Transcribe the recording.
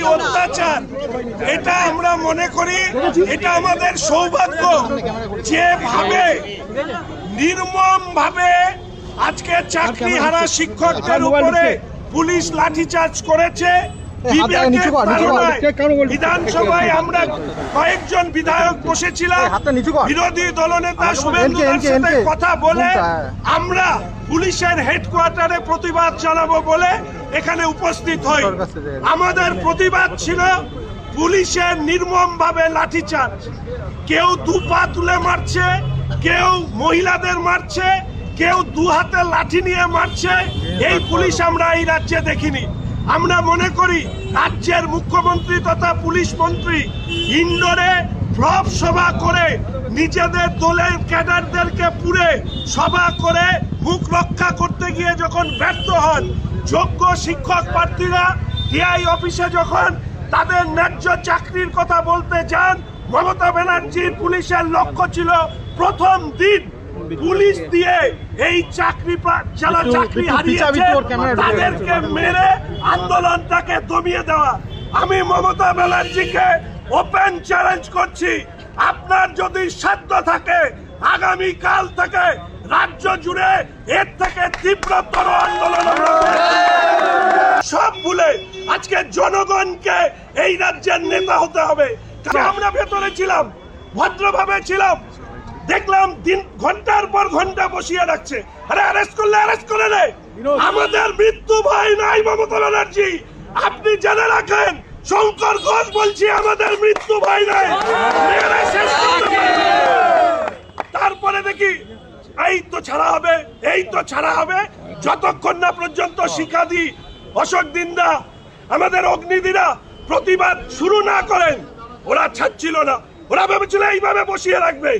পুলিশি অত্যাচার, এটা আমরা মনে করি এটা আমাদের সৌভাগ্য যেভাবে নির্মম ভাবে আজকে চাকরি হারা শিক্ষকদের উপরে পুলিশ লাঠিচার্জ করেছে বিধানসভায় আমরা কয়েকজন বিধায়ক বসেছিলাম হাতটা নিচু কর। বিরোধী দলনেতা এনকে, সাথে কথা বলে আমরা পুলিশের হেডকোয়ার্টারে প্রতিবাদ জানাব বলে এখানে উপস্থিত হই আমাদের প্রতিবাদ ছিল পুলিশের নির্মম ভাবে লাঠিচার্জ কেউ দু পা তুলে মারছে কেউ মহিলাদের মারছে কেউ দু হাতে লাঠি নিয়ে মারছে এই পুলিশ আমরা এই রাজ্যে দেখিনি আমরা মনে করি রাজ্যের মুখ্যমন্ত্রী তথা পুলিশ মন্ত্রী ইন্ডোরে ফ্লপ সভা করে নিজেদের দলের ক্যাডারদেরকে পুরে সভা করে মুখ রক্ষা করতে গিয়ে যখন ব্যর্থ হন, যোগ্য শিক্ষক প্রার্থীরা টিআই অফিসে যখন তাদের ন্যায্য চাকরির কথা বলতে যান, মমতা ব্যানার্জির পুলিশের লক্ষ্য ছিল প্রথম দিন পুলিশ দিয়ে এই চাকরি যারা চাকরি হারিয়েছে তাদেরকে মেরে আন্দোলনটাকে দমিয়ে দেওয়া। আমি মমতা ব্যানার্জিকে ওপেন চ্যালেঞ্জ করছি। আপনার যদি সাধ্য থাকে আগামী কাল থেকে রাজ্য জুড়ে এর থেকে তীব্রতর আন্দোলন সব ভুলে আজকে জনগণকে এই রাজ্যের নেতা হতে হবে। আমরা ভেতরে ছিলাম ভদ্রভাবে ছিলাম। দেখলাম দিন ঘণ্টার পর ঘণ্টা বসিয়ে রাখছে। আরে অ্যারেস্ট করলে অ্যারেস্ট করে নে। আমাদের মৃত্যু ভয় নাই মমতা ব্যানার্জি। আপনি জেনে রাখেন শঙ্কর ঘোষ বলছি আমাদের মৃত্যু ভয় নাই। তারপরে দেখি এই তো ছাড়া হবে এই তো ছাড়া হবে। যতক্ষণ না পর্যন্ত শিখাদি অশোক দিন্দা আমাদের অগ্নিদিরা প্রতিবাদ শুরু না করেন ওরা ছাড়ছিল না। ওরা ভেবেছিল এইভাবে বসিয়ে রাখবে।